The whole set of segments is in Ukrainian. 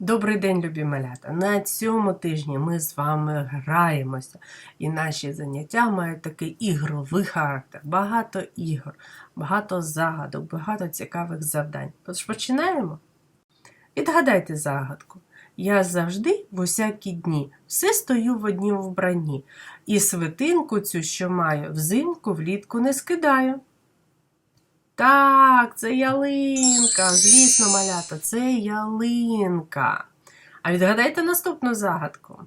Добрий день, любі малята! На цьому тижні ми з вами граємося, і наші заняття мають такий ігровий характер. Багато ігор, багато загадок, багато цікавих завдань. Тож починаємо? Відгадайте загадку. Я завжди в усякі дні все стою в однім вбранні, і свитинку цю, що маю, взимку влітку не скидаю. Так, це ялинка. Звісно, малята, це ялинка. А відгадайте наступну загадку.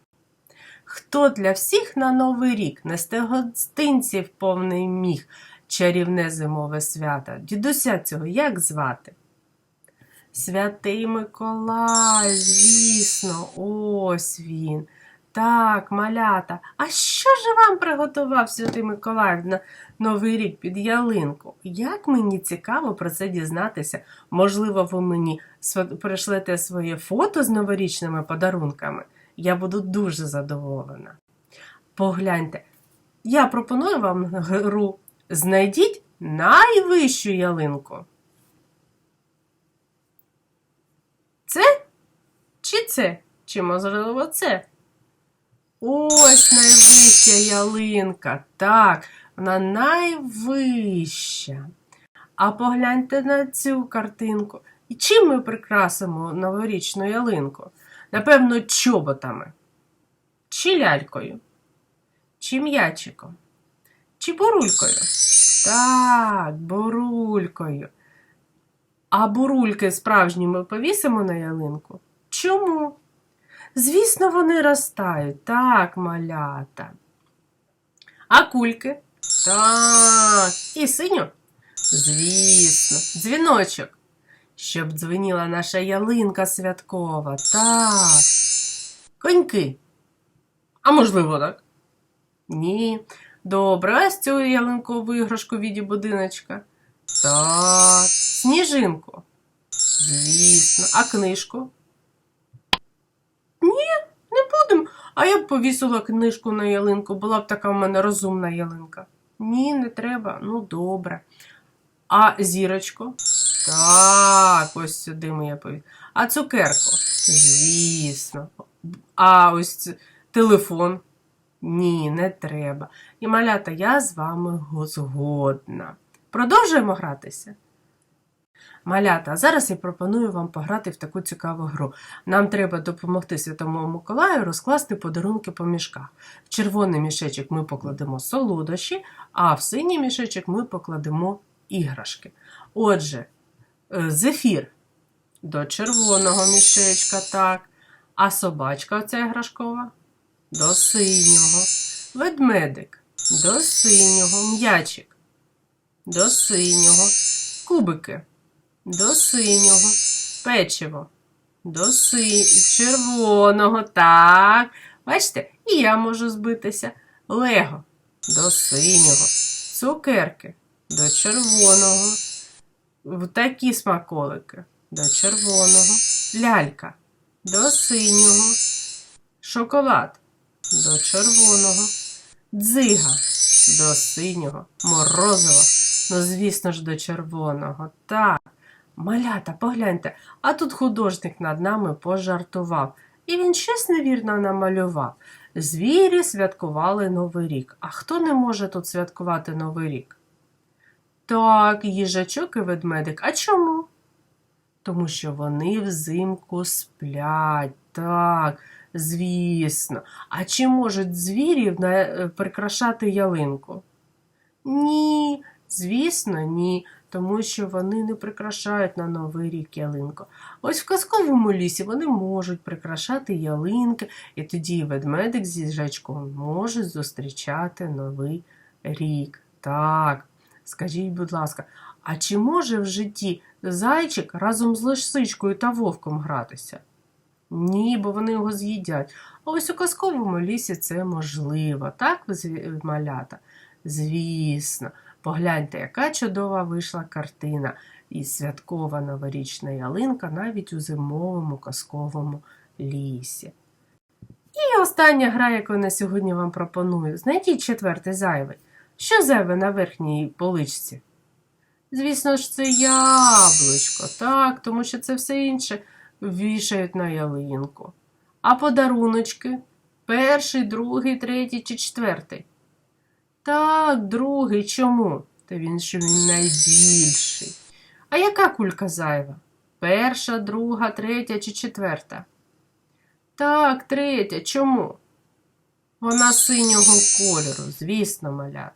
Хто для всіх на Новий рік несте гостинців повний міг, чарівне зимове свято? Дідуся цього як звати? Святий Миколай, звісно, ось він. Так, малята. А що ж вам приготував Святий Миколай на Новий рік під ялинку? Як мені цікаво про це дізнатися. Можливо, ви мені пришлете своє фото з новорічними подарунками. Я буду дуже задоволена. Погляньте, я пропоную вам гру. Знайдіть найвищу ялинку. Це? Чи це? Чи можливо це? Ось найвища ялинка. Так, вона найвища. А погляньте на цю картинку. І чим ми прикрасимо новорічну ялинку? Напевно, чоботами. Чи лялькою? Чи м'ячиком? Чи бурулькою? Так, бурулькою. А бурульки справжні ми повісимо на ялинку? Чому? Звісно, вони ростають. Так, малята. А кульки? Так. І синю? Звісно. Дзвіночок. Щоб дзвеніла наша ялинка святкова. Так. Коньки. А можливо, так? Ні. Добре, ось цю ялинкову іграшку віді будиночка. Так. Сніжинку. Звісно. А книжку? Не будемо. А я б повісила книжку на ялинку, була б така в мене розумна ялинка. Ні, не треба. Ну, добре. А зірочку? Так, ось сюди ми я повісила. А цукерку? Звісно. А ось телефон? Ні, не треба. І малята, я з вами згодна. Продовжуємо гратися? Малята, зараз я пропоную вам пограти в таку цікаву гру. Нам треба допомогти Святому Миколаю розкласти подарунки по мішках. В червоний мішечок ми покладемо солодощі, а в синій мішечок ми покладемо іграшки. Отже, е, зефір до червоного мішечка, так. А собачка оця іграшкова до синього. Ведмедик до синього, м'ячик до синього, кубики до синього, печиво. До си... червоного. Так. Бачите, і я можу збитися. Лего. До синього, цукерки. До червоного. В такі смаколики. До червоного, лялька. До синього, шоколад. До червоного, дзига. До синього, морозиво, ну, звісно ж, до червоного. Так. Малята, погляньте, а тут художник над нами пожартував. І він щось невірно намалював. Звірі святкували Новий рік. А хто не може тут святкувати Новий рік? Так, їжачок і ведмедик. А чому? Тому що вони взимку сплять. Так, звісно. А чи можуть звірі е, прикрашати ялинку? Ні, звісно, ні. Тому що вони не прикрашають на Новий рік ялинку. Ось в казковому лісі вони можуть прикрашати ялинки, і тоді ведмедик з їжачком можуть зустрічати Новий рік. Так, скажіть, будь ласка, а чи може в житті зайчик разом з лисичкою та вовком гратися? Ні, бо вони його з'їдять. А ось у казковому лісі це можливо, так, малята? Звісно. Погляньте, яка чудова вийшла картина. І святкова новорічна ялинка навіть у зимовому казковому лісі. І остання гра, яку на сьогодні вам пропоную. Знайдіть четвертий зайвий. Що зайве на верхній поличці? Звісно ж, це яблучко, так, тому що це все інше вішають на ялинку. А подаруночки перший, другий, третій чи четвертий? Так, другий. Чому? Та він що він найбільший. А яка кулька зайва? Перша, друга, третя чи четверта? Так, третя. Чому? Вона синього кольору, звісно, малята.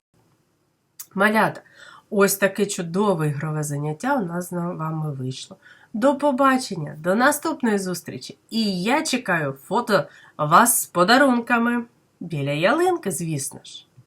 Малята, ось таке чудове ігрове заняття у нас з вами вийшло. До побачення, до наступної зустрічі. І я чекаю фото вас з подарунками. Біля ялинки, звісно ж.